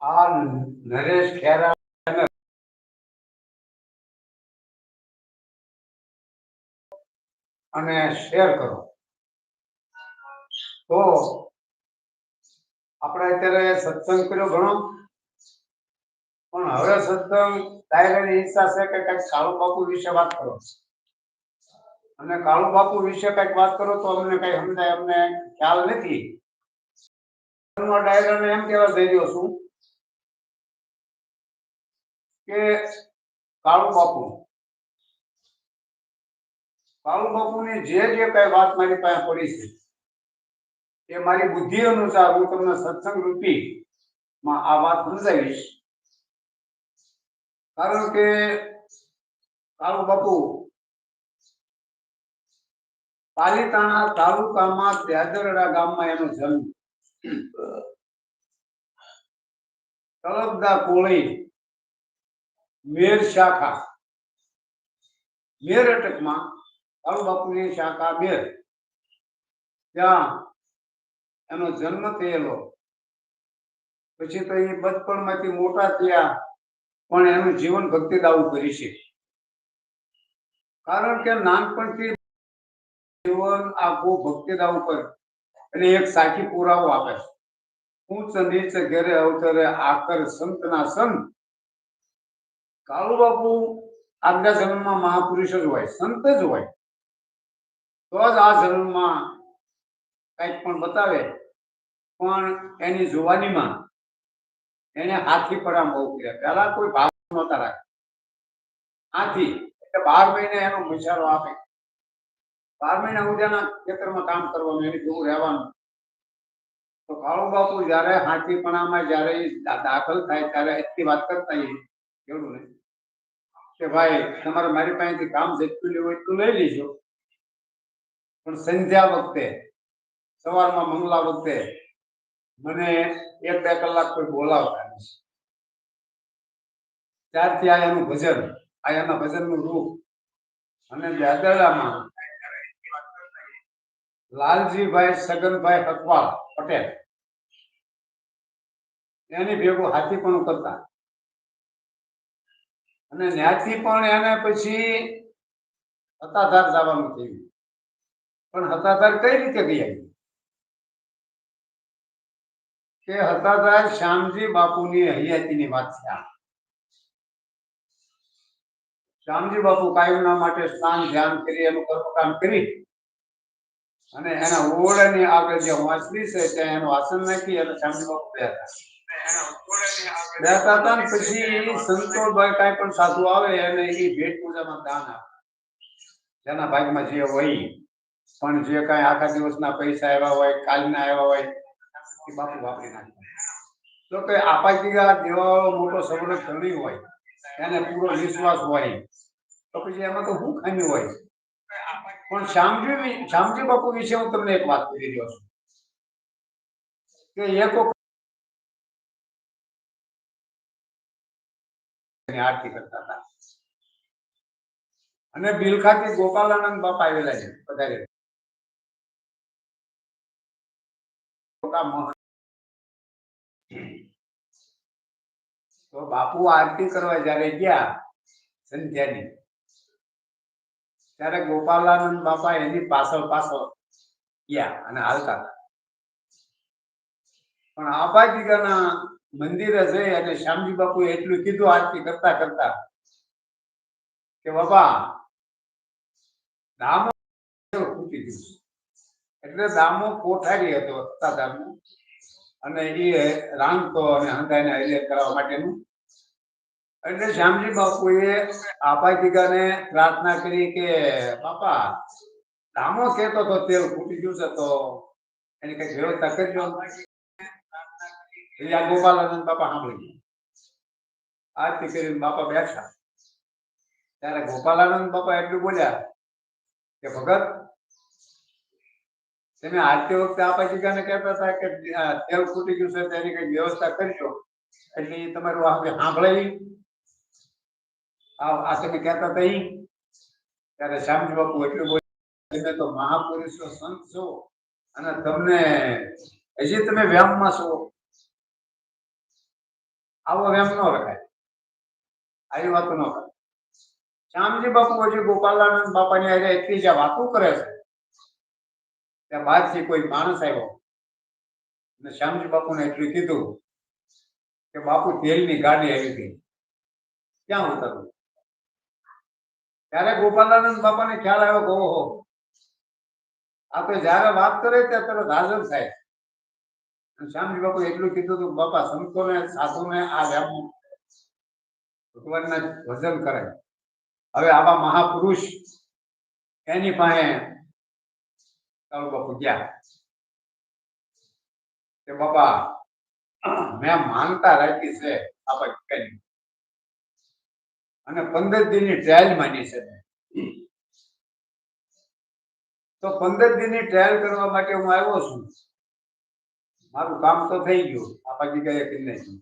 આ નરેશ ખેરા અને શેર કરો. તો આપણે અત્યારે સત્સંગ કર્યો ઘણો. પણ હવે સત્સંગ ડાયરેક્ટ ઈચ્છા છે કે કંઈક કાળુ બાપુ વિશે વાત કરો. અને કાળુ બાપુ વિશે કંઈક વાત કરો તો અમને કઈ સમજાય, અમને ખ્યાલ નથી. ડાયરાને એમ કહેવા જઈ રહ્યો છું કે કાળુ બાપુ, કાળુ બાપુની જે જે કઈ વાત મારી પાસે પડી છે, એ મારી બુદ્ધિ અનુસાર હું તમને સત્સંગ રૂપી માં આ વાત સમજાવીશ. કારણ કે કાળુ બાપુ પાલીતાણા તાલુકામાં ત્યાદરડા ગામમાં એનો જન્મ. તળપદા કોળી, મેર શાખા. મેર અટકમાં કાળુ બાપુની શાખા મેર. ત્યાં એનો જન્મ થયેલો. પછી તો એ બચપણમાંથી મોટા થયા, પણ એનું જીવન ભક્તિ દાવું કરી છે. કારણ કે નાનપણથી જીવન આખું ભક્તિ દાવ ઉપર અને એક સાચી પુરાવો આપે છે. ઊંચ નીચ ઘેરે અવતરે આકર સંતના સંત. કાળુ બાપુ આજના જન્મમાં મહાપુરુષ જ હોય, સંત જ હોય. તો જ આ જન્મમાં કંઈક પણ બતાવે. પણ એની જુવાનીમાં એને હાથી પરામ બહુ કર્યા. પહેલા કોઈ ભાવ નતા રાખે હાથી એટલે બાર મહિને એનો બિચારો આપે. બાર મહિના ઉદ્યાના ખેતરમાં કામ કરવાનું, એની જેવું રહેવાનું. તો કાળુ બાપુ જયારે હાથીપણામાં જયારે દાખલ થાય ત્યારે એટલી વાત કરતા એ કેવું ને કે ભાઈ, તમારે મારી પાસેથી કામ જેટલું લેવું એટલું લઈ લેજો. પણ સંધ્યા વખતે, સવારમાં મંગલા વખતે મને એક બે કલાક કોઈ બોલાવતા નથી. ત્યારથી આ એનું ભજન આ એના ભજનનું રૂપ અને દાદરામાં લાલજીભાઈ સગનભાઈ હકવાલ પટેલ. એની ભેગું હાથી પણ કરતા અને ત્યાંથી પણ એને પછી હતાધાર જવાનું થયું. પણ હતાધાર કઈ રીતે ગયા કે હતાધાર શ્યામજી બાપુની હયાતીની વાત છે શ્યામજી બાપુ કાયમના માટે સ્નાન, ધ્યાન કરી, એનું કર્મકાંડ કરી અને એના ઓરડાની આગળ જે વાંચવી છે, ત્યાં એનું આસન નાખી અને શ્યામજી બાપુ બેઠા. બેઠા હતા ને પછી સંતોષભાઈ કાંઈ પણ સાધુ આવે અને એ ભેટ પૂજામાં દાન આપે. જેના ભાગમાં જે હોય. પણ જે કાંઈ આખા દિવસના પૈસા આવ્યા હોય, કાલના આવ્યા હોય, એ બાપુ વાપરી નાખે. તો કે આપાકીગા દેવાળો મોટો સવર્ણ ધણી હોય, એને પૂરો વિશ્વાસ હોય, તો પછી એમાં તો શું ખામી હોય? પણ શ્યામજી શ્યામજી બાપુ વિશે હું તમને એક વાત કરી રહ્યો છું. કે એક આરતી કરતા હતા. અને બિલખાથી ગોપાલાનંદ બાપા આવેલા છે, વધારે. તો બાપુ આરતી કરવા જયારે ગયા, સંધ્યાની ત્યારે ગોપાલાનંદ બાપા એની પાછળ પાછળ ગયા અને હાલતા પણ આબાજીગાના મંદિરે જઈ અને શ્યામજી બાપુ એટલું કીધું આરતી કરતા કરતા કે બાપા, દામો ફૂટી ગયું. એટલે દામો કોઠારી હતો સત્તાધારનો અને એ રાંધતો અને હંધાઈને હરિયર કરવા માટેનું એટલે શ્યામજી બાપુએ આપાજીગાને પ્રાર્થના કરી કે, બાપા દામો કેતો તો તેલ ફૂટી ગયું છે તો એને કઈ વ્યવસ્થા કરજો. આ ગોપાલાનંદ બાપા સાંભળી આરતી કરીને બાપા બેઠા. ત્યારે ગોપાલાનંદ બાપા એટલું બોલ્યા કે, ભગત, તમે આરતી વખતે આપાજીગાને કહેતા હતા કે તેલ ફૂટી ગયું છે તેની કઈ વ્યવસ્થા કરજો. એટલે તમારું આ સાંભળે ઈ? આ આ તમે કહેતા હતા? ત્યારે શ્યામજી બાપુ એટલું બોલે તમે તો મહાપુરુષો, સંત છો અને તમને, હજી તમે વ્યામમાં છો. આવો વ્યામ ન રખાય. આવી વાતો ન કરે શ્યામજી બાપુ હજી ગોપાલાનંદ બાપાની આજે એટલી જ વાતો કરે છે ત્યાં બહારથી કોઈ માણસ આવ્યો. અને શ્યામજી બાપુને એટલું કીધું કે, બાપુ, તેલની ગાડી આવી ગઈ. ક્યાં ઉતરવું? ત્યારે ગોપાલાનંદ બાપાને ખ્યાલ આવ્યો કે ઓહો આ તો જયારે વાત કરે ત્યારે તરત હાજર થાય. અને શ્યામજી બાપુ એટલું કીધું હતું કે બાપા, સંતોને, સાધુને આ વ્યામ ભગવાનના ભજન કરે હવે આવા મહાપુરુષ એની પાસે કાળુ બાપુ ગયા. કે બાપા, મેં માનતા રાખી છે. આપણે કઈ અને પંદર દિનની ટ્રાયલ માની છે તો પંદર દિનની ટ્રાયલ કરવા માટે હું આવ્યો છું. મારું કામ તો થઈ ગયું. આ બાકી કઈ કે નહીં.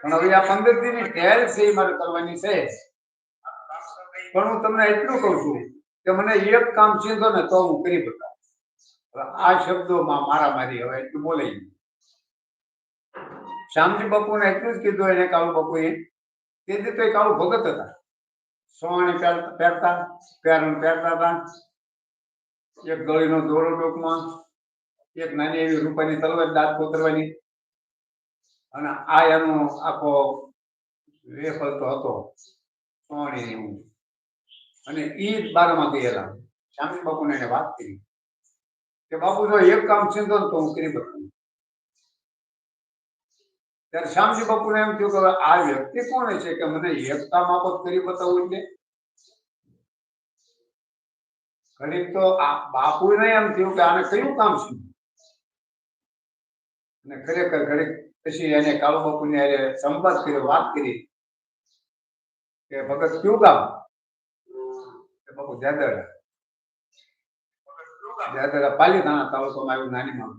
પણ હવે આ પંદર દિનની ટ્રાયલ છે એ મારે કરવાની છે. પણ હું તમને એટલું કહું છું કે મને એક કામ સીધો ને તો હું કરી બતાવું આ શબ્દોમાં મારા મારી હવે એટલું બોલે શ્યામજી બાપુને એટલું જ કીધું એને કાળુ બાપુએ તેથી તો એક આવું ભગત હતા. સોવાણી પહેરતા, પહેરણ પહેરતા હતા. એક ગળીનો દોરો ટોકમાં, એક નાની એવી રૂપાની તલવાર દાંત કોતરવાની. અને આ એનો આખો વેફલ તો હતો સોવાણીની જેવું અને એ જ બારમાં ગયેલા. શ્યામજી બાપુને એને વાત કરી. કે બાપુ જો એક કામ સિંધો તો હું કરી બતાવું ત્યારે શ્યામજી બાપુને એમ થયું કે આ વ્યક્તિ કોણ છે કે મને એકતા માફક કરી બતાવવું એટલે ઘડીક તો બાપુને એમ થયું કે આને કયું કામ છે? અને ખરેખર ઘડીક પછી એને કાળુ બાપુને હારે સંવાદ કર્યો, વાત કરી કે ભગત કયું કામ બાપુ જાદરા. જાદરા પાલીતાણા તાલુકામાં આવ્યું નાની માં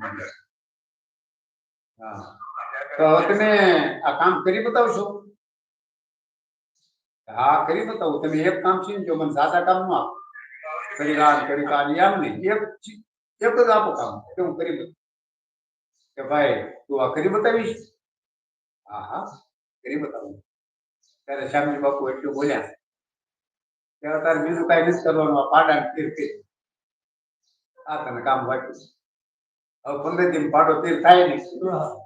હા. તો તમે આ કામ કરી બતાવશો? હા, કરી બતાવું. તમે એક કામ છે જો મને સાદા કામ કરી રાત કરી કાલ આમ નહીં. એક જ આપો કામ. કે હું કરી બતાવું. કે ભાઈ, તું આ કરી બતાવીશ? હા હા, કરી બતાવું. ત્યારે શ્યામજી બાપુ એટલું બોલ્યા. ત્યારે તારે બીજું કઈ નથી કરવાનું. આ પાડા તીર આ તને કામ વાંચ્યું હવે પંદર દિન પાડો, તીર થાય નહીં.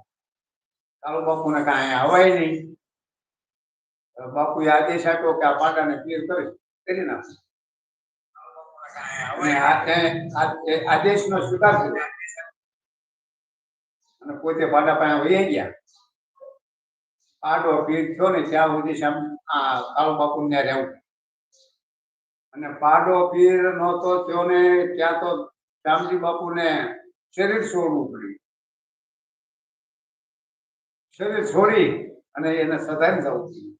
કાળુ બાપુને કાંઈ આવાય નહીં. બાપુ બાપુએ આદેશ આપ્યો કે આ પાડાને ક્લિયર કરી કરી નાખશે. આદેશ નો સ્વીકાર કર્યો અને પોતે પાડા પાસે વહી ગયા. પાડો પીર થયો ને ત્યાં સુધી આ કાળુ બાપુ ને રહેવું અને પાડો પીર નહોતો થયો ને ત્યાં તો શ્યામજી બાપુને શરીર છોડવું પડ્યું. શરીર છોડી અને એને સધાઈ જવું પડ્યું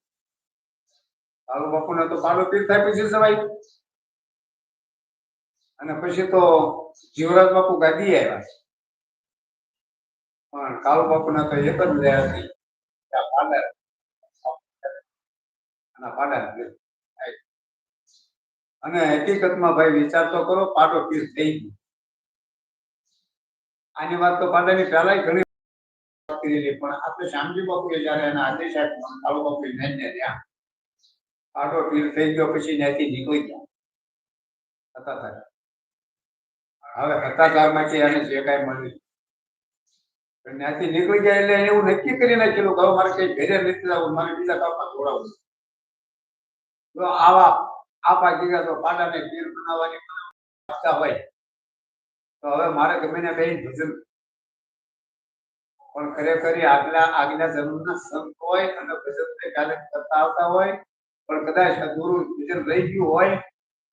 કાળુ બાપુને તો પાડો તીર્થ થાય છે સવાય અને પછી તો જીવરાજ બાપુ ગાદી આવ્યા પણ કાળુ બાપુને તો એક જ રહ્યા હતી અને હકીકતમાં ભાઈ વિચાર તો કરો પાડો પીસ થઈ ગયો. આની વાત તો પાડાની પહેલા ઘણી કરેલી પણ આપણે તો શ્યામજી બાપુએ જયારે એના આદેશ આપ્યો કાળુ બાપુ ને ત્યાં. આટો પીર થઈ ગયો, પછી ત્યાંથી નીકળી ગયા. હતા હવે હતાચારમાંથી એને જે કાંઈ મળ્યું. ત્યાંથી નીકળી ગયા એટલે એવું નક્કી કરી નાખેલું કે મારે કઈ ઘરે નથી જવું, મારે બીજા કાપમાં જોડાવું તો આવા આપા ગયા તો પાડાને પીર બનાવવાની હોય. તો હવે મારે ગમે ને બેન ભજન પણ ખરેખર આગલા આગલા જન્મના સંત હોય અને ભજન તે કાલે કરતા આવતા હોય, પણ કદાચ અધૂરું ભજન રહી ગયું હોય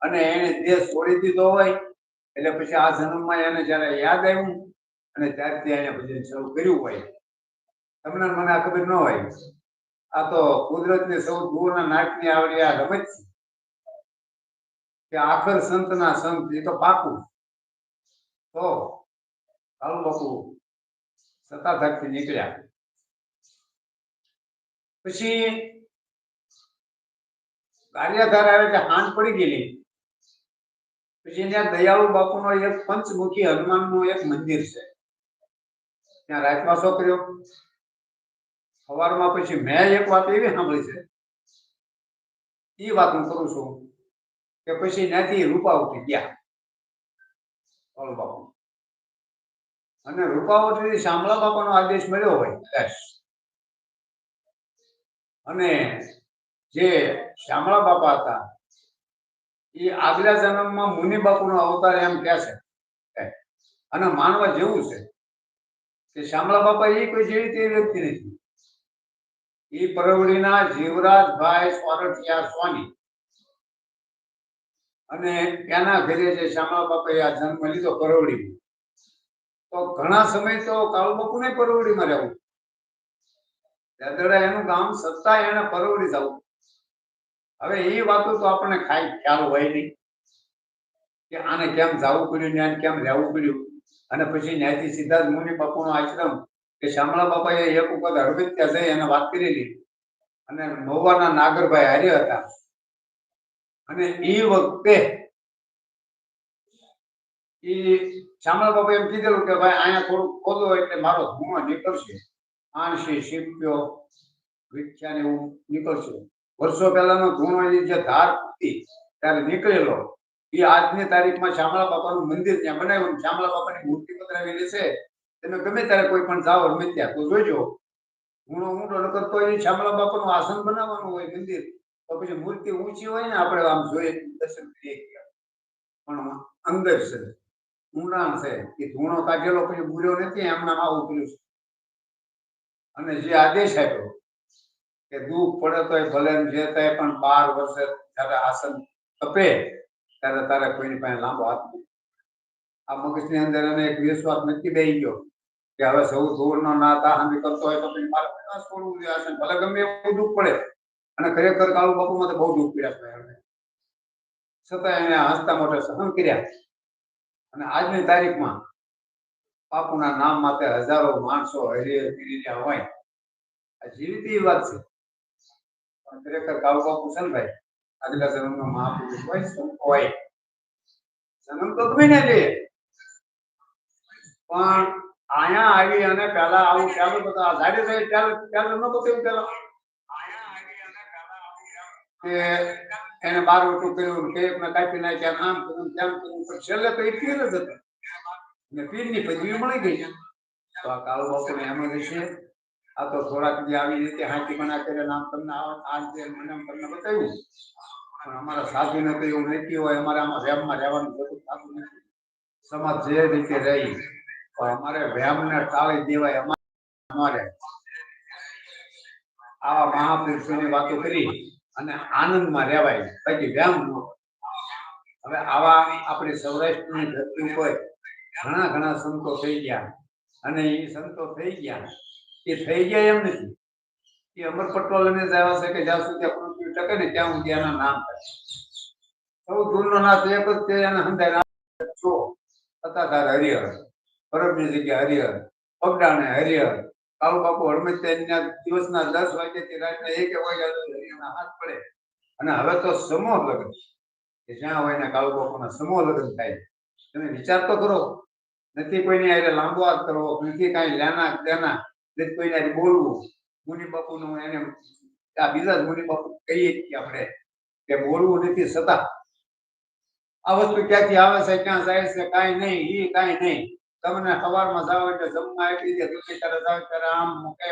અને એને દેહ છોડી દીધો હોય, એટલે પછી આ જન્મમાં એને જયારે યાદ આવ્યું અને ત્યારથી એને ભજન શરૂ કર્યું હોય. તમને મને આ ખબર ન હોય. આ તો કુદરતની સૌ દૂરના નાટની આવડી આ રમત છે. કે આખર સંતના સંત, એ તો પાકું. તો કાળુ બાપુ સત્તાધારથી નીકળ્યા. પછી કાર્યધાર આવે એટલે હાન પડી ગયેલી. પછી ત્યાં દયાળુ બાપુનો એક પંચમુખી હનુમાનનું એક મંદિર છે. ત્યાં રાતવાસો કર્યો સવારમાં પછી મેં એક વાત એવી સાંભળી છે. એ વાત હું કરું છું કે પછી ત્યાંથી ઉઠી ગયા. બાપુ. અને રૂપાવટી શામળા બાપાનો આદેશ મળ્યો હોય અને જે શામળા બાપા હતા, એ આગલા જન્મમાં મુનિ બાપુનો અવતાર એમ કહે છે. અને માનવા જેવું છે કે શામળા બાપા એ કોઈ જેવી તેવી વ્યક્તિ નથી. એ પરવડીના જીવરાજભાઈ સોરઠિયા સ્વામી. અને એના ઘરે જે શામળા બાપાએ આ જન્મ લીધો પરવડી. તો ઘણા સમય તો કાળુ બાપુ ને પરવડીમાં રહેવું. એનું ગામ સત્તા એને પરવડી જવું. હવે એ વાતો તો આપણને ખાઈ ખ્યાલ હોય નહીં. કે આને કેમ જવું પડ્યું ને આને કેમ રહેવું પડ્યું? અને પછી ન્યાયથી જ મુનિ બાપુનો આશ્રમ કે શામળા બાપાએ એક વખત હળવદિયા જઈ એને વાત કરેલી અને મોવાના નાગરભાઈ હાર્યા હતા. અને એ વખતે એ શામળા બાપા એમ કીધેલું કે ભાઈ, અહીંયા થોડું ખોદો એટલે મારો ધુમો નીકળશે. આણસી શીપ્યો વિખ્યા ને એવું નીકળશે. વર્ષો પહેલાનો ધૂણો એની જે ધાર હતી, ત્યારે નીકળેલો. એ આજની તારીખમાં શામળા બાપાનું મંદિર ત્યાં બનાવ્યું શામળા બાપાની મૂર્તિ પધરાવેલી છે તમે ગમે ત્યારે કોઈ પણ જાઓ રમે ત્યાં, તો જોજો. ઊંડો ઊંડો નકર તો એ શામળા બાપાનું આસન બનાવવાનું હોય મંદિર. તો પછી મૂર્તિ ઊંચી હોય ને આપણે આમ જોઈએ, દર્શન કરીએ પણ અંદર છે. ઊંડાણ છે એ ધૂણો કાઢેલો પછી ભૂર્યો નથી એમના આવું કર્યું છે અને જે આદેશ આપ્યો કે દુઃખ પડે તો ભલે જે થાય, પણ બાર વર્ષે જયારે આસન તપે, ત્યારે તારે કોઈની પાસે લાંબો હાથ નહીં. આ મગજની અંદર એને એક વિશ્વાસ નક્કી દઈ ગયો કે હવે સૌ દૂર નો તાહામી કરતો હોય તો પછી મારે વિશ્વાસ કરવું જોઈએ આસન ભલે ગમે એવું દુઃખ પડે, અને ખરેખર કાળુ બાપુમાં તો બહુ દુઃખ પીડા થયા. છતાં એને હસતા મોટે સહન કર્યા અને આજની તારીખમાં બાપુના નામ માટે હજારો માણસો હરિયર પીડીને હોય. આ જીવતી વાત છે. પણ ખરેખર કાળુ બાપુ છે ને ભાઈ, આગલા જન્મનો મહાપુરુષ હોય, શું હોય? જન્મ તો ગમે ને લે. પણ અહીંયા આવી અને પેલા આવું ચાલુ બધા ઝાડે જાય ચાલુ ચાલુ નતો તેમ પેલા. કે એને બાર વટું કર્યું કે એકને કાપી નાખ્યા આમ કર્યું તેમ કર્યું. પણ છેલ્લે તો એ પીર જ હતો. ને પીરની પદવી મળી ગઈ. તો આ કાળુ બાપુ એમ જ છે, આ તો થોડાક જે આવી રીતે હાથી મના કરે નામ તમને આ મને તમને બતાવ્યું. પણ અમારા સાધુને તો એવું નથી હોય, અમારે આમાં વ્યામમાં રહેવાનું જરૂર થતું નથી. સમાજ જે રીતે રહી અમારે વ્યામને ટાળી દેવાય અમારે અમારે. આવા મહાપુરુષોની વાતો કરી. અને આનંદમાં રહેવાય બાકી વ્યામ ન હવે આવા આપણી સૌરાષ્ટ્રની ધરતી ઉપર ઘણા ઘણા સંતો થઈ ગયા. અને એ સંતો થઈ ગયા. એ થઈ ગયા એમ નથી. એ અમર પટોલ ને આવ્યા છે જ્યાં સુધી પૃથ્વી ટકે ને ત્યાં સુધી એના નામ થાય. સૌ દૂરનો નાથ એક જ છે, એને હંધાય છો. તાર હરિહર. પરબની જગ્યા હરિહર. પગડાણે હરિહર. કાળુ બાપુ હડમતિયા દિવસના દસ વાગ્યાથી રાતના એક વાગ્યા સુધી એના હાથ પડે. અને હવે તો સમૂહ લગ્ન કે જ્યાં હોય ને કાળુ બાપુના સમૂહ લગ્ન થાય. તમે વિચાર તો કરો. નથી કોઈની હારે લાંબો હાથ કરવો, નથી કાંઈ લેના દેના નથી કોઈને હારે બોલવું. મુનિ બાપુનું એને આ બીજા મુનિ બાપુ કહીએ કે આપણે કે બોલવું નથી છતાં આ વસ્તુ ક્યાંથી આવે છે, ક્યાં જાય છે, કાંઈ નહીં એ કાંઈ નહીં. તમને સવારમાં જાવ એટલે જમવા આપી દે તમે ત્યારે જાવ ત્યારે આમ મૂકે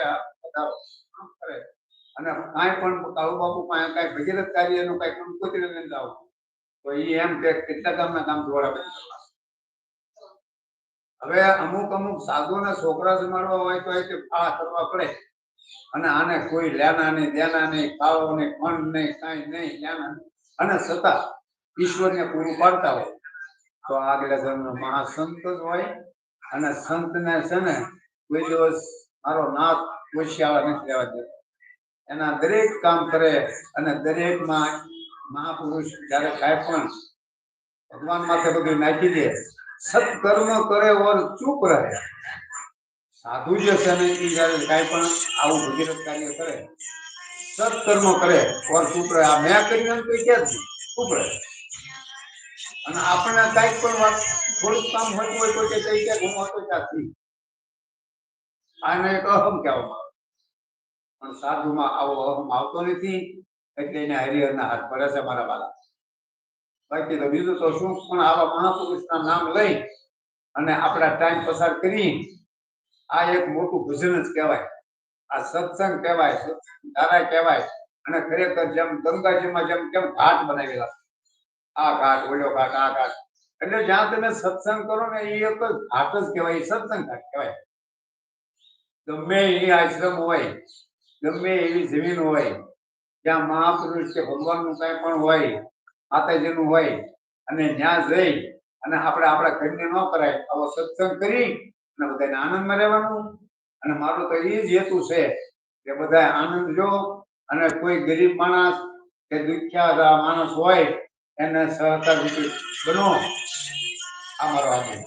કરે. અને કાંઈ પણ કાળુ બાપુ પાસે કાંઈ ભગીરથ કાર્યનું કાંઈ કંકોત્રી લઈને જાવ તો એ એમ કે કેટલા કામના કામ જોડા હવે અમુક અમુક સાધુને છોકરા જમાડવા હોય તો એ ફાળા કરવા પડે. અને આને કોઈ લેના નહીં, દેના નહીં ખાવો નહીં ખંડ નહીં, કાંઈ નહીં, લેના નહીં. અને છતાં ઈશ્વરને પૂરું પાડતા હોય. તો આગલા જન્મ મહાસંત જ હોય. અને સંતને છે ને કોઈ દિવસ મારો નાથ ઓશિયાળા નથી રહેવા દેતો. એના દરેક કામ કરે અને દરેકમાં મહાપુરુષ જ્યારે કાંઈ પણ ભગવાન માથે બધું નાખી દે, સત્કર્મ કરે ઓર ચૂપ રહે. સાધુ જે છે ને એ જયારે કાંઈ પણ આવું ભગીરથ કાર્ય કરે, સત્કર્મ કરે, ઓર ચૂપ રહે. આ મેં કર્યું એમ તો કે જ ચૂપ રહે. અને આપણને કાંઈક પણ થોડુંક કામ હોતું હોય તો તે કઈ કે હું હતો ત્યાંથી. આને એક અહમ કહેવામાં આવે. પણ સાધુમાં આવો અહમ આવતો નથી, એટલે એને હરિહરના હાથ પડે છે મારા બાલા બાકી તો બીજું તો શું? પણ આવા મહાપુરુષના નામ લઈ અને આપણા ટાઈમ પસાર કરી, આ એક મોટું ભજન જ કહેવાય. આ સત્સંગ કહેવાય ધારા કહેવાય. અને ખરેખર જેમ ગંગાજીમાં જેમ કેમ ઘાટ બનાવેલા આ ઘાટ, ઓલો ઘાટ, આ ઘાટ. એટલે જ્યાં તમે સત્સંગ કરો ને એ એક ઘાટ જ કહેવાય સત્સંગ ઘાટ કહેવાય. ગમે એ આશ્રમ હોય, ગમે એવી જમીન હોય ત્યાં મહાપુરુષ કે ભગવાનનું કઈ પણ હોય, માતાજીનું હોય, અને ત્યાં જઈ અને આપણે આપણા ઘરને ન કરાય, આવો સત્સંગ કરી અને બધાને આનંદમાં રહેવાનું. અને મારું તો એ જ હેતુ છે કે બધા આનંદ જો અને કોઈ ગરીબ માણસ કે દુખ્યા માણસ હોય એને સહકાર બનો. આ મારો આગ્રહ.